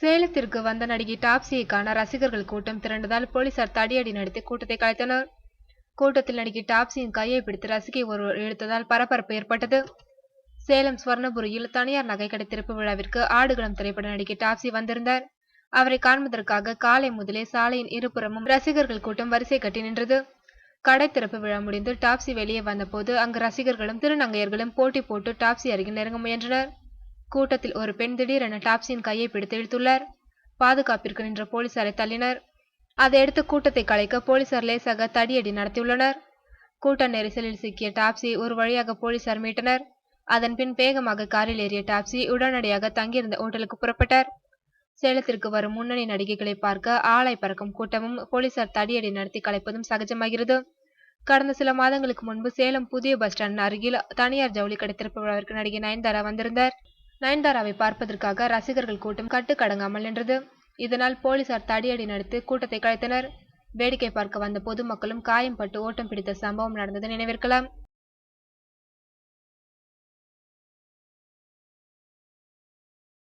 சேலத்திற்கு வந்த நடிகை டாப்சியைக்கான ரசிகர்கள் கூட்டம் திரண்டதால் போலீசார் தடியடி நடத்தி கூட்டத்தை கலைத்தனர். கூட்டத்தில் நடிகை டாப்சியின் கையை பிடித்து ரசிகை ஒருவர் இழுத்ததால் பரபரப்பு ஏற்பட்டது. சேலம் ஸ்வர்ணபுரியில் தனியார் நகைக்கடை திறப்பு விழாவிற்கு ஆடுகளம் திரைப்பட நடிகை டாப்சி வந்திருந்தார். அவரை காண்பதற்காக காலை முதலே சாலையின் இருபுறமும் ரசிகர்கள் கூட்டம் வரிசை கட்டி நின்றது. கடை திறப்பு விழா முடிந்து டாப்சி வெளியே வந்தபோது அங்கு ரசிகர்களும் திருநங்கையர்களும் போட்டி போட்டு டாப்சி அருகில் நெருங்க முயன்றனர். கூட்டத்தில் ஒரு பெண் திடீரென டாப்ஸியின் கையை பிடித்து இழுத்துள்ளார். பாதுகாப்பிற்கு நின்ற போலீசாரை தள்ளினர். அதையடுத்து கூட்டத்தை கலைக்க போலீசார் லேசாக தடியடி நடத்தியுள்ளனர். கூட்ட நெரிசலில் சிக்கிய டாப்ஸி ஒரு வழியாக போலீசார் மீட்டனர். அதன் பின் வேகமாக காரில் ஏறிய டாப்ஸி உடனடியாக தங்கியிருந்த ஓட்டலுக்கு புறப்பட்டார். சேலத்திற்கு வரும் முன்னணி நடிகைகளை பார்க்க ஆளை பறக்கும் கூட்டமும் போலீசார் தடியடி நடத்தி கலைப்பதும் சகஜமாகிறது. கடந்த சில மாதங்களுக்கு முன்பு சேலம் புதிய பஸ் ஸ்டாண்ட் அருகில் தனியார் ஜவுளி கடை திறப்பு விழாவிற்கு நடிகை நயன்தாரா வந்திருந்தார். நயன்தாராவை பார்ப்பதற்காக ரசிகர்கள் கூட்டம் கட்டுக்கடங்காமல் நின்றது. இதனால் போலீசார் தடியடி நடத்தி கூட்டத்தை கலைத்தனர். வேடிக்கை பார்க்க வந்த பொதுமக்களும் காயம் பட்டு ஓட்டம் பிடித்த சம்பவம் நடந்தது நினைவிருக்கலாம்.